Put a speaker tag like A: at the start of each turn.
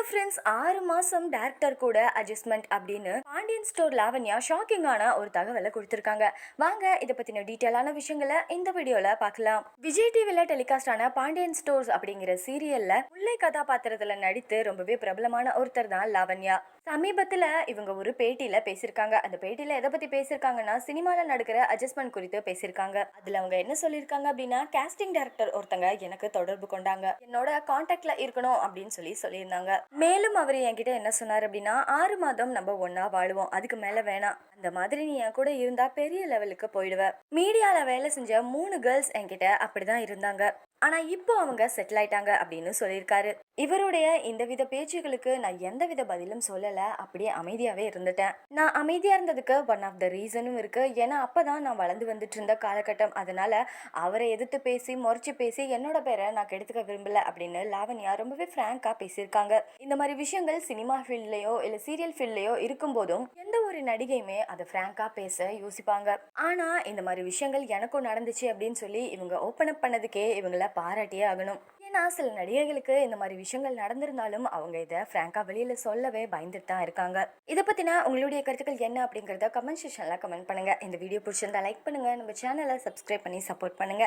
A: Hello friends ஆறு மாசம் director கூட அட்ஜஸ்ட்மெண்ட் அப்படின்னு பாண்டியன் ஸ்டோர் லாவண்யா ஷாக்கிங்கான ஒரு தகவலை கொடுத்துருக்காங்க. வாங்க இதை பத்தின டீட்டெயிலான விஷயங்களை இந்த வீடியோவில் பார்க்கலாம். விஜய் டிவியில் டெலிகாஸ்டான பாண்டியன் ஸ்டோர்ஸ் அப்படிங்கிற சீரியல்ல முல்லை கதாபாத்திரத்துல நடித்து ரொம்பவே பிரபலமான ஒருத்தர் தான் லாவண்யா. சமீபத்தில் இவங்க ஒரு பேட்டியில் பேசியிருக்காங்க. அந்த பேட்டியில் எதை பற்றி பேசியிருக்காங்கன்னா சினிமாவில் நடக்கிற அட்ஜஸ்ட்மெண்ட் குறித்து பேசியிருக்காங்க. அதில் அவங்க என்ன சொல்லியிருக்காங்க அப்படின்னா கேஸ்டிங் டைரக்டர் ஒருத்தங்க எனக்கு தொடர்பு கொண்டாங்க. என்னோட காண்டாக்டில் இருக்கணும் அப்படின்னு சொல்லி சொல்லியிருந்தாங்க. மேலும் அவர் என்கிட்ட என்ன சொன்னார் அப்படின்னா ஆறு மாதம் நம்ம ஒன்றா வாழுவோம். அதுக்கு மேலே வேணாம். அந்த மாதிரி நீ என் கூட இருந்தால் பெரிய லெவலுக்கு போயிடுவேன் மீடியாவில் வேலை செஞ்ச மூணு கேர்ள்ஸ் என்கிட்ட அப்படிதான் இருந்தாங்க. ஆனால் இப்போ அவங்க செட்டில் ஆயிட்டாங்க அப்படின்னு சொல்லியிருக்காரு. இவருடைய இந்த வித பேச்சுகளுக்கு நான் எந்த வித பதிலும் சொல்லலை. அப்படியே அமைதியாகவே இருந்துட்டேன். நான் அமைதியாக இருந்ததுக்கு ஒன் ஆஃப் த ரீசனும் இருக்குது ஏன்னா அப்போ தான் நான் வளர்ந்து வந்துட்டு இருந்த காலகட்டம். அதனால் அவரை எதிர்த்து பேசி முறைச்சு பேசி என்னோட பேரை நான் கெடுத்துக்க விரும்பலை அப்படின்னு லாவண்யா ரொம்பவே ஃப்ராங்காக பேசியிருக்காங்க. இந்த மாதிரி விஷயங்கள் சினிமா ஃபீல்ட்லேயோ இல்லை சீரியல் ஃபீல்ட்லேயோ இருக்கும்போதும் எந்த ஒரு நடிகையுமே அதை ஃப்ராங்காக பேச யோசிப்பாங்க. ஆனால் இந்த மாதிரி விஷயங்கள் எனக்கும் நடந்துச்சு அப்படின்னு சொல்லி இவங்க ஓப்பன் அப் பண்ணதுக்கே இவங்கள பாராட்டியே ஆகணும். ஏன்னா சில நடிகைகளுக்கு இந்த மாதிரி விஷயங்கள் நடந்திருந்தாலும் அவங்க இதை ஃப்ராங்கா வெளியில சொல்லவே பயந்துட்டு தான் இருக்காங்க. இதை பத்தின உங்களுடைய கருத்துக்கள் என்ன அப்படிங்கறத கமெண்ட் செக்ஷன்ல கமெண்ட் பண்ணுங்க. இந்த வீடியோ பிடிச்சிருந்தா லைக் பண்ணுங்க. நம்ம சேனலை சப்ஸ்கிரைப் பண்ணி சப்போர்ட் பண்ணுங்க.